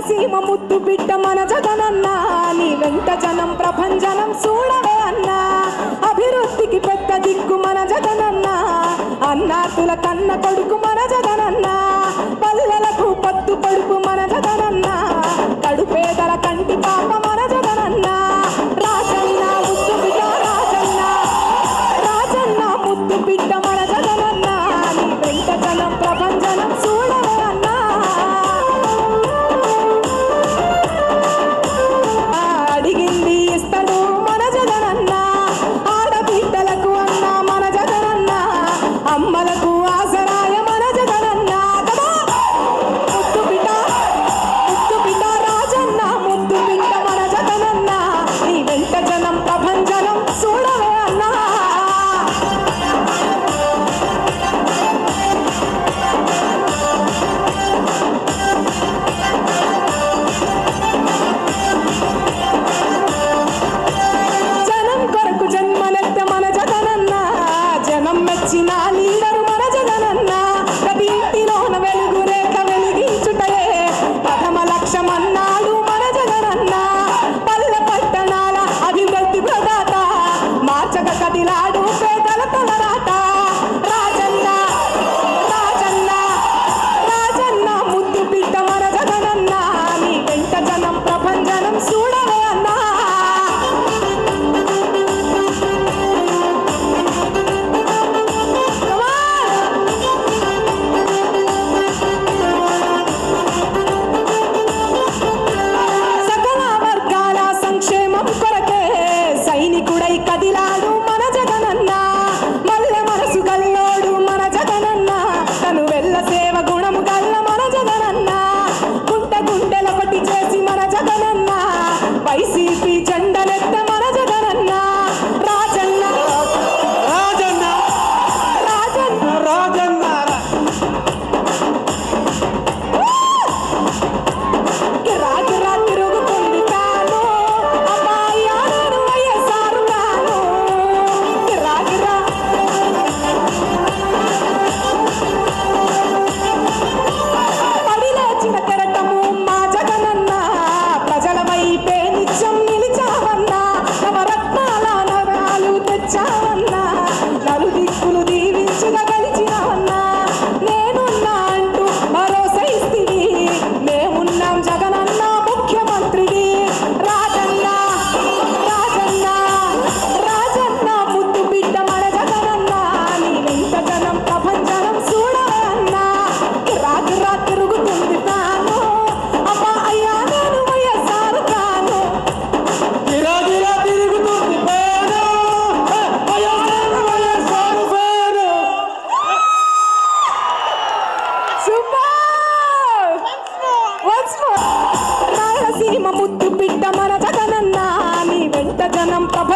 కోనసీమ ముద్దు బిడ్డ మన జగనన్నా. నీ వెంట జనం ప్రభంజనం చూడవే అన్నా. అభివృద్ధికి పెద్ద దిక్కు మన జగనన్నా. అన్నాతుల కన్న కొడుకు మన జగనన్నా.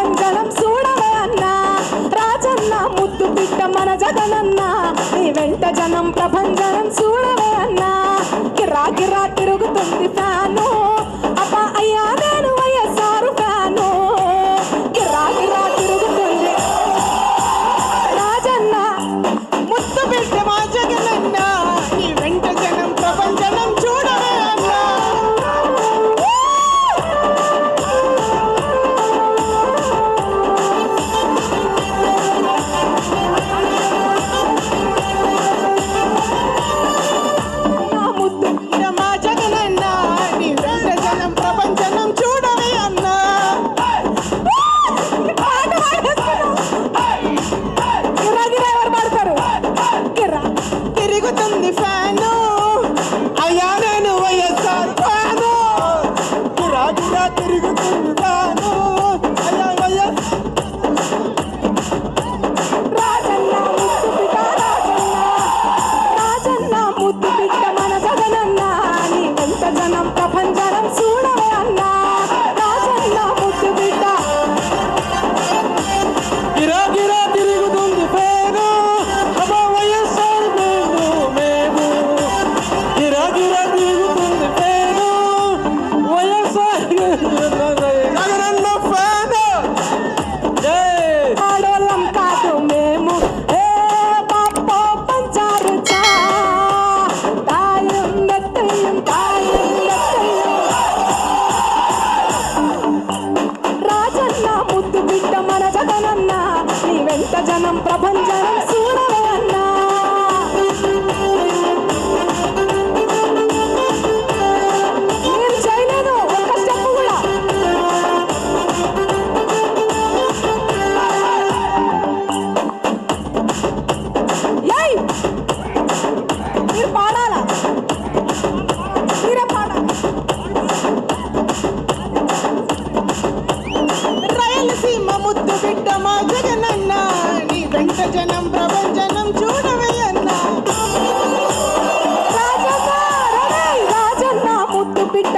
పెద్దలం చూడవే అన్నా రాజన్న ముద్దు బిడ్డ మన జగనన్న నీ వెంట జనం ప్రభంజనం చూడవే అన్నా కిరా తిరుగుతుంది ఫ్యాను. ತಿರುಗು ముద్దు బిడ్డ మా జగనన్న నీ వెంట జనం ప్రపంచనం చూడవయ్యన్న. ముద్దు బిడ్డ